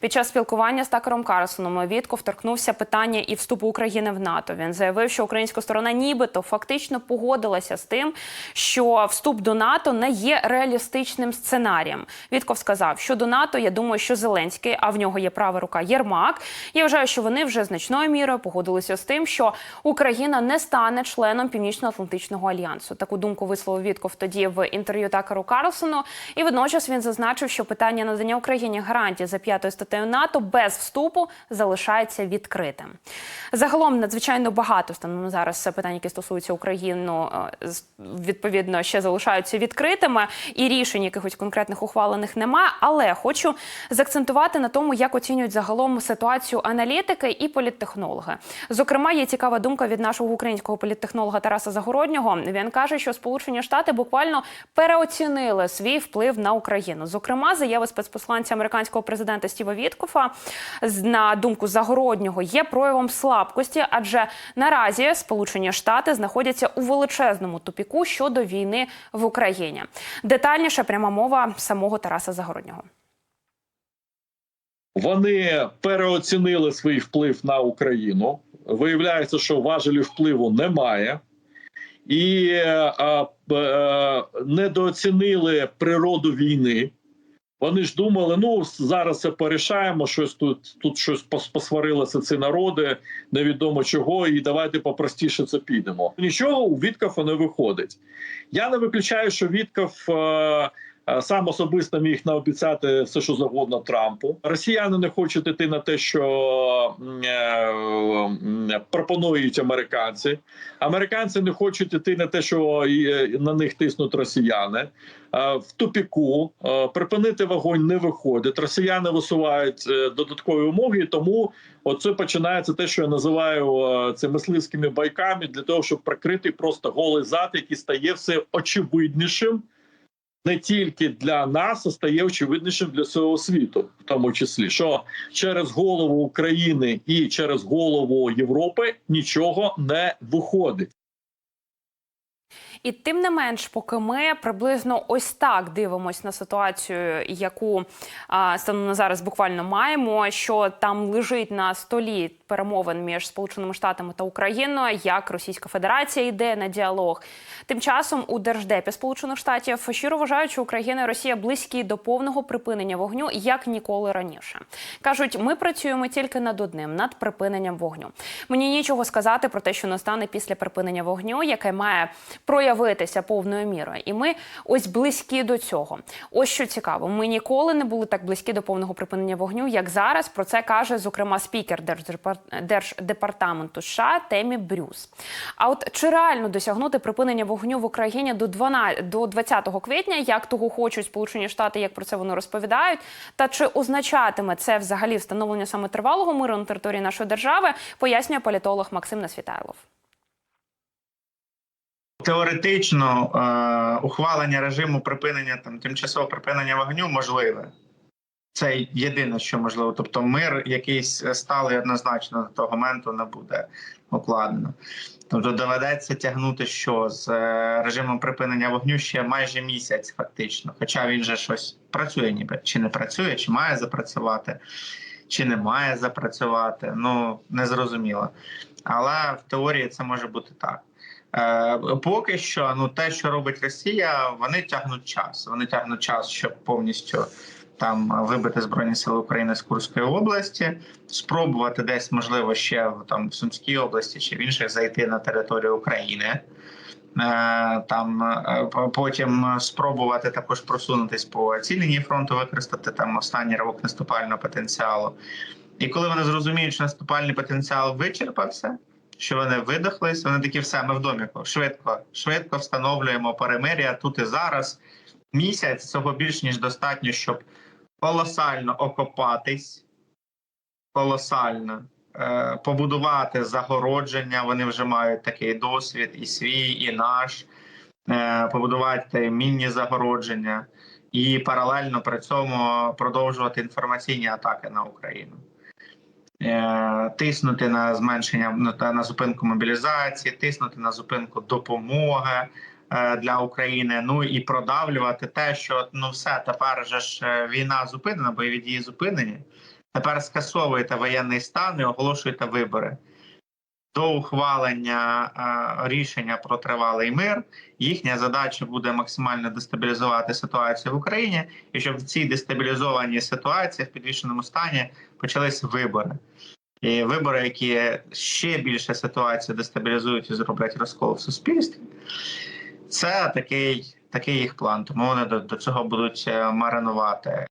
Під час спілкування з Такером Карлсоном Вітков торкнувся питання і вступу України в НАТО. Він заявив, що українська сторона нібито фактично погодилася з тим, що вступ до НАТО не є реалістичним сценарієм. Вітков сказав, що до НАТО я думаю, що Зеленський, а в нього є права рука Єрмак. Я вважаю, що вони вже значною мірою погодилися з тим, що Україна не стане членом Північно-Атлантичного альянсу. Таку думку висловив Вітков тоді в інтерв'ю Такеру Карлсону. І водночас він зазначив, що питання надання Україні гарантій за п'ятою статтею НАТО без вступу залишається відкритим. Загалом надзвичайно багато станом зараз питань, які стосуються України, е, відповідно ще залишаються відкритими, і рішень якихось конкретних ухвалених немає. Але хочу заакцентувати на тому, як оцінюють загалом ситуацію аналітики і політтехнологи. Зокрема, є цікава думка від нашого українського політтехнолога Тараса Загороднього. Він каже, що Сполучені Штати буквально переоцінили свій вплив на Україну. Зокрема, заяви спецпосланця американського президента Стіва Віткофа на думку Загороднього є проявом слабкості, адже наразі Сполучені Штати знаходяться у величезному тупіку щодо війни в Україні. Детальніше пряма мова самого Тараса Загороднього. Вони переоцінили свій вплив на Україну. Виявляється, що важелів впливу немає, і е, е, недооцінили природу війни. Вони ж думали, ну зараз це порішаємо, щось тут тут щось пос- посварилися ці народи, невідомо чого, і давайте попростіше це підемо. Нічого у Віткафа не виходить. Я не виключаю, що Віткаф е, сам особисто міг наобіцяти все, що завгодно Трампу. Росіяни не хочуть іти на те, що е, пропонують американці. Американці не хочуть іти на те, що е, на них тиснуть росіяни. Е, В тупіку е, припинити вогонь не виходить. Росіяни висувають е, додаткові вимоги, тому оце починається те, що я називаю е, це мисливськими байками для того, щоб прикрити просто голий зад, який стає все очевиднішим. Не тільки для нас, а стає очевиднішим для всього світу, в тому числі, що через голову України і через голову Європи нічого не виходить. І тим не менш, поки ми приблизно ось так дивимося на ситуацію, яку станом на зараз буквально маємо, що там лежить на столі перемовин між Сполученими Штатами та Україною, як Російська Федерація йде на діалог. Тим часом у держдепі Сполучених Штатів щиро вважають, що Україна і Росія близькі до повного припинення вогню як ніколи раніше. кажуть, ми працюємо тільки над одним над припиненням вогню. Мені нічого сказати про те, що настане після припинення вогню, яке має проявитися повною мірою. І ми ось близькі до цього. Ось що цікаво, ми ніколи не були так близькі до повного припинення вогню, як зараз. Про це каже зокрема спікер Держдепар- Держдепартаменту США Темі Брюс. А от чи реально досягнути припинення вогню в Україні до 12, до 20 квітня, як того хочуть Сполучені Штати, як про це вони розповідають, та чи означатиме це взагалі встановлення саме тривалого миру на території нашої держави, пояснює політолог Максим Несвітайлов. Теоретично е, ухвалення режиму припинення там тимчасового припинення вогню можливе. Це єдине, що можливо. Тобто, мир якийсь сталий однозначно до того моменту не буде укладено. Тобто доведеться тягнути, що з е, режимом припинення вогню ще майже місяць, фактично. Хоча він же щось працює, ніби чи не працює, чи має запрацювати, чи не має запрацювати. Ну незрозуміло. Але в теорії це може бути так. Е, Поки що, ну те, що робить Росія, вони тягнуть час. Вони тягнуть час, щоб повністю там вибити збройні сили України з Курської області, спробувати десь, можливо, ще там в Сумській області чи в інших зайти на територію України. Е, Там е, потім спробувати також просунутись по цій лінії фронту, використати там останній ривок наступального потенціалу. І коли вони зрозуміють, що наступальний потенціал вичерпався, що вони видохлись, вони такі все, ми в доміку. Швидко, швидко встановлюємо перемир'я тут і зараз. Місяць цього більш ніж достатньо, щоб колосально окопатись, колосально е, побудувати загородження. Вони вже мають такий досвід, і свій, і наш. Е, побудувати мінні загородження і паралельно при цьому продовжувати інформаційні атаки на Україну. Е, тиснути на зменшення на зупинку мобілізації, тиснути на зупинку допомоги е, для України. Ну і продавлювати те, що ну все тепер же ж е, війна зупинена, бойові дії зупинені. тепер скасовуєте воєнний стан і оголошуєте вибори. До ухвалення е, рішення про тривалий мир їхня задача буде максимально дестабілізувати ситуацію в Україні, і щоб в цій дестабілізованій ситуації в підвішеному стані почались вибори. І вибори, які ще більше ситуацію дестабілізують і зроблять розкол в суспільстві, це такий, такий їх план. Тому вони до, до цього будуть е, маринувати